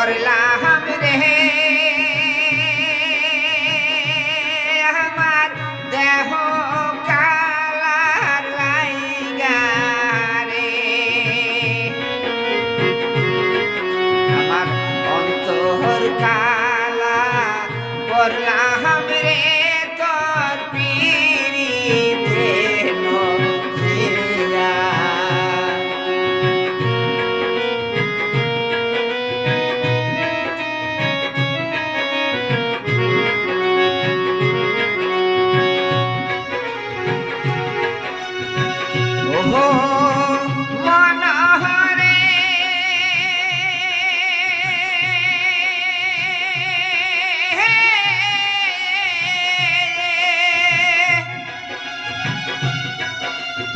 করলাম রে আমার দেহ কালার লাইগা রে। আমার অন্তর কালা করলাম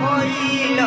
হইল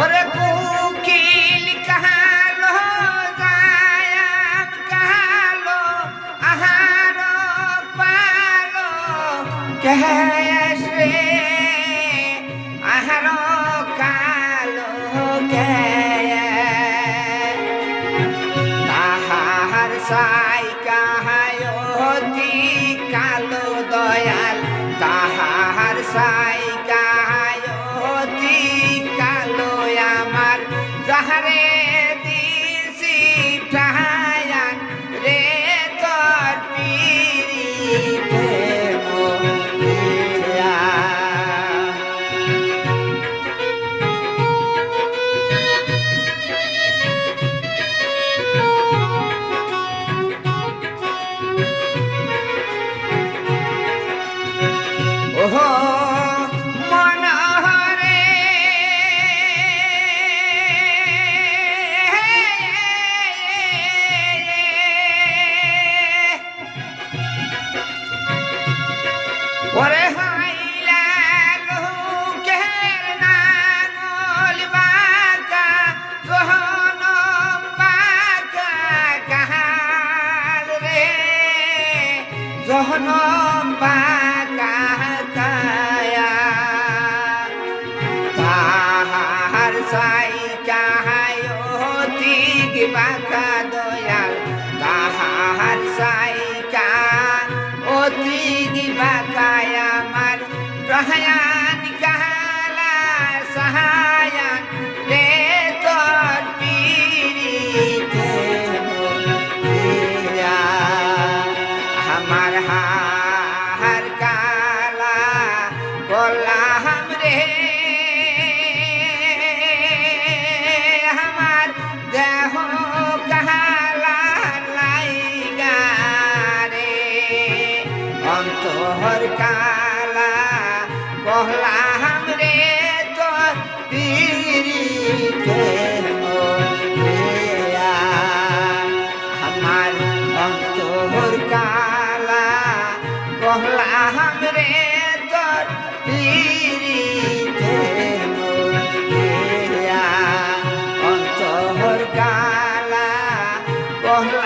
ওরে কুকিল, কাহালো জায়াম কাহালো আহার পালো। কেসে আহার কালো তাহার সাই কাহায়তি কালো দয়াল, তাহার সাই জহনম বাঁকা কহলাম রে তোর মোরিয়া। আমার অন্তর কালা কহলাম রে তোর মোরিয়া। অন্তর কালা কহলাম